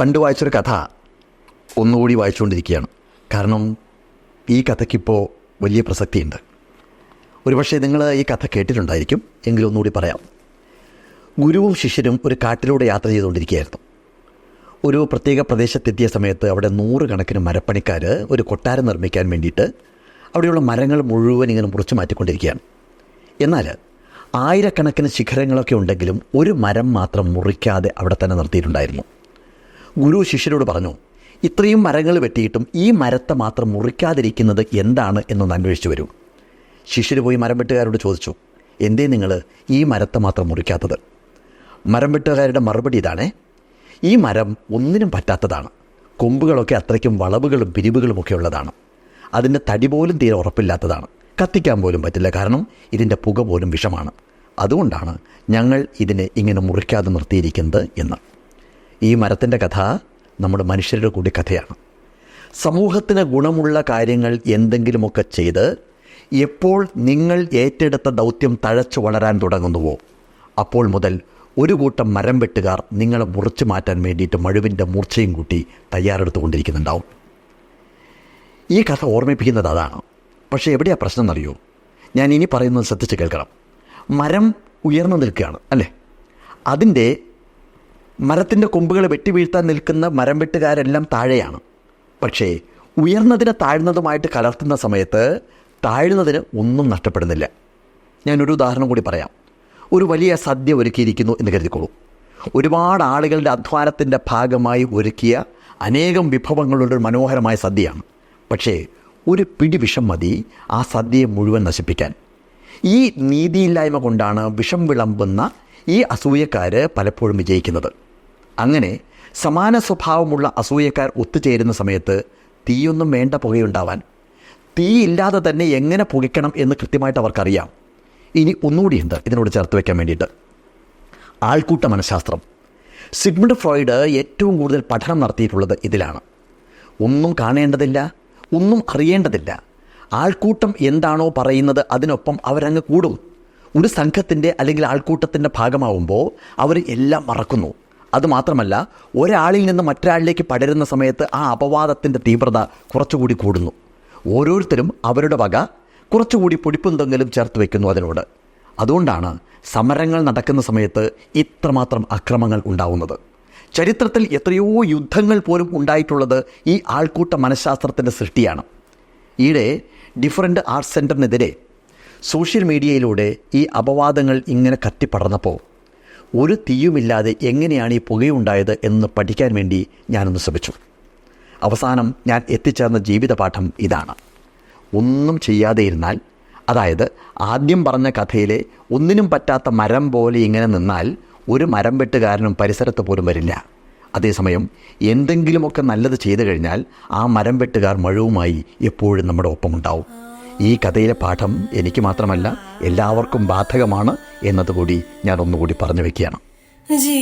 പണ്ട് വായിച്ചൊരു കഥ ഒന്നുകൂടി വായിച്ചുകൊണ്ടിരിക്കുകയാണ്. കാരണം ഈ കഥയ്ക്കിപ്പോൾ വലിയ പ്രസക്തിയുണ്ട്. ഒരുപക്ഷെ നിങ്ങൾ ഈ കഥ കേട്ടിട്ടുണ്ടായിരിക്കും. എങ്കിലും ഒന്നുകൂടി പറയാം. ഗുരുവും ശിഷ്യരും ഒരു കാട്ടിലൂടെ യാത്ര ചെയ്തുകൊണ്ടിരിക്കുകയായിരുന്നു. ഒരു പ്രത്യേക പ്രദേശത്തെത്തിയ സമയത്ത് അവിടെ നൂറുകണക്കിന് മരപ്പണിക്കാർ ഒരു കൊട്ടാരം നിർമ്മിക്കാൻ വേണ്ടിയിട്ട് അവിടെയുള്ള മരങ്ങൾ മുഴുവൻ ഇങ്ങനെ മുറിച്ചു മാറ്റിക്കൊണ്ടിരിക്കുകയാണ്. എന്നാൽ ആയിരക്കണക്കിന് ശിഖരങ്ങളൊക്കെ ഉണ്ടെങ്കിലും ഒരു മരം മാത്രം മുറിക്കാതെ അവിടെ തന്നെ നിർത്തിയിട്ടുണ്ടായിരുന്നു. ഗുരു ശിഷ്യരോട് പറഞ്ഞു ഇത്രയും മരങ്ങൾ വെട്ടിയിട്ടും ഈ മരത്തെ മാത്രം മുറിക്കാതിരിക്കുന്നത് എന്താണ് എന്നൊന്ന് അന്വേഷിച്ചു വരൂ. ശിഷ്യർ പോയി മരം വെട്ടുകാരോട് ചോദിച്ചു എന്തേ നിങ്ങൾ ഈ മരത്തെ മാത്രം മുറിക്കാത്തത്? മരം വെട്ടുകാരുടെ മറുപടി ഇതാണേ ഈ മരം ഒന്നിനും പറ്റാത്തതാണ്. കൊമ്പുകളൊക്കെ അത്രയ്ക്കും വളവുകളും പിരിവുകളുമൊക്കെ ഉള്ളതാണ്. അതിന്റെ തടി പോലും തീരെ ഉറപ്പില്ലാത്തതാണ്. കത്തിക്കാൻ പോലും പറ്റില്ല കാരണം ഇതിന്റെ പുക പോലും വിഷമാണ്. അതുകൊണ്ടാണ് ഞങ്ങൾ ഇതിനെ ഇങ്ങനെ മുറിക്കാതെ നിർത്തിയിരിക്കുന്നത് എന്ന്. ഈ മരത്തിന്റെ കഥ നമ്മുടെ മനുഷ്യരുടെ കൂടി കഥയാണ്. സമൂഹത്തിന് ഗുണമുള്ള കാര്യങ്ങൾ എന്തെങ്കിലുമൊക്കെ ചെയ്ത് എപ്പോൾ നിങ്ങൾ ഏറ്റെടുത്ത ദൗത്യം തഴച്ചു വളരാൻ തുടങ്ങുന്നുവോ അപ്പോൾ മുതൽ ഒരു കൂട്ടം മരം വെട്ടുകാർ നിങ്ങളെ മുറിച്ചു മാറ്റാൻ വേണ്ടിയിട്ട് മഴുവിന്റെ മൂർച്ചയും കൂട്ടി തയ്യാറെടുത്തുകൊണ്ടിരിക്കുന്നുണ്ടാവും. ഈ കഥ ഓർമ്മിപ്പിക്കുന്നത് അതാണ്. പക്ഷേ എവിടെയാ പ്രശ്നം എന്നറിയോ? ഞാൻ ഇനി പറയുന്നത് ശ്രദ്ധിച്ച് കേൾക്കണം. മരം ഉയർന്നു നിൽക്കുകയാണ് അല്ലേ? അതിന്റെ മരത്തിന്റെ കൊമ്പുകൾ വെട്ടി വീഴ്ത്താൻ നിൽക്കുന്ന മരം വെട്ടുകാരെല്ലാം താഴെയാണ്. പക്ഷേ ഉയർന്നതിനെ താഴ്ന്നതുമായിട്ട് കലർത്തുന്ന സമയത്ത് താഴ്ന്നതിന് ഒന്നും നഷ്ടപ്പെടുന്നില്ല. ഞാനൊരു ഉദാഹരണം കൂടി പറയാം. ഒരു വലിയ സദ്യ ഒരുക്കിയിരിക്കുന്നു എന്ന് കരുതിക്കോളൂ. ഒരുപാട് ആളുകളുടെ അധ്വാനത്തിന്റെ ഭാഗമായി ഒരുക്കിയ അനേകം വിഭവങ്ങളുടെ ഒരു മനോഹരമായ സദ്യയാണ്. പക്ഷേ ഒരു പിടി വിഷം മതി ആ സദ്യയെ മുഴുവൻ നശിപ്പിക്കാൻ. ഈ നീതിയില്ലായ്മ കൊണ്ടാണ് വിഷം വിളമ്പുന്ന ഈ അസൂയക്കാർ പലപ്പോഴും വിജയിക്കുന്നത്. അങ്ങനെ സമാന സ്വഭാവമുള്ള അസൂയക്കാർ ഒത്തുചേരുന്ന സമയത്ത് തീയൊന്നും വേണ്ട പുകയുണ്ടാവാൻ. തീയില്ലാതെ തന്നെ എങ്ങനെ പുകയ്ക്കണം എന്ന് കൃത്യമായിട്ട് അവർക്കറിയാം. ഇനി ഒന്നുകൂടിയുണ്ട് ഇതിനോട് ചേർത്ത് വയ്ക്കാൻ വേണ്ടിയിട്ട്. ആൾക്കൂട്ട മനഃശാസ്ത്രം. സിഗ്മണ്ട് ഫ്രോയിഡ് ഏറ്റവും കൂടുതൽ പഠനം നടത്തിയിട്ടുള്ളത് ഇതിലാണ്. ഒന്നും കാണേണ്ടതില്ല ഒന്നും അറിയേണ്ടതില്ല. ആൾക്കൂട്ടം എന്താണോ പറയുന്നത് അതിനൊപ്പം അവരങ്ങ് കൂടും. ഒരു സംഘത്തിന്റെ അല്ലെങ്കിൽ ആൾക്കൂട്ടത്തിന്റെ ഭാഗമാവുമ്പോൾ അവർ എല്ലാം മറക്കുന്നു. അതുമാത്രമല്ല ഒരാളിൽ നിന്ന് മറ്റൊരാളിലേക്ക് പടരുന്ന സമയത്ത് ആ അപവാദത്തിന്റെ തീവ്രത കുറച്ചുകൂടി കൂടുന്നു. ഓരോരുത്തരും അവരുടെ വക കുറച്ചുകൂടി പൊടിപ്പുന്തെങ്കിലും ചേർത്ത് വയ്ക്കുന്നു അതിനോട്. അതുകൊണ്ടാണ് സമരങ്ങൾ നടക്കുന്ന സമയത്ത് ഇത്രമാത്രം അക്രമങ്ങൾ ഉണ്ടാവുന്നത്. ചരിത്രത്തിൽ എത്രയോ യുദ്ധങ്ങൾ പോലും ഉണ്ടായിട്ടുള്ളത് ഈ ആൾക്കൂട്ട മനഃശാസ്ത്രത്തിന്റെ സൃഷ്ടിയാണ്. ഈയിടെ ഡിഫറന്റ് ആർട്സ് സെന്ററിനെതിരെ സോഷ്യൽ മീഡിയയിലൂടെ ഈ അപവാദങ്ങൾ ഇങ്ങനെ കത്തിപ്പടർന്നപ്പോൾ ഒരു തീയുമില്ലാതെ എങ്ങനെയാണ് ഈ പുകയുണ്ടായത് എന്ന് പഠിക്കാൻ വേണ്ടി ഞാനൊന്ന് ശ്രമിച്ചു. അവസാനം ഞാൻ എത്തിച്ചേർന്ന ജീവിതപാഠം ഇതാണ്. ഒന്നും ചെയ്യാതെ ഇരുന്നാൽ അതായത് ആദ്യം പറഞ്ഞ കഥയിലെ ഒന്നിനും പറ്റാത്ത മരം പോലെ ഇങ്ങനെ നിന്നാൽ ഒരു മരം വെട്ടുകാരനും പരിസരത്ത് പോലും വരില്ല. അതേസമയം എന്തെങ്കിലുമൊക്കെ നല്ലത് ചെയ്തു കഴിഞ്ഞാൽ ആ മരം വെട്ടുകാർ മഴവുമായി എപ്പോഴും നമ്മുടെ ഒപ്പമുണ്ടാവും. ഈ കഥയിലെ പാഠം എനിക്ക് മാത്രമല്ല എല്ലാവർക്കും ബാധകമാണ് എന്നതുകൂടി ഞാൻ ഒന്നുകൂടി പറഞ്ഞു വയ്ക്കുകയാണ് ജീ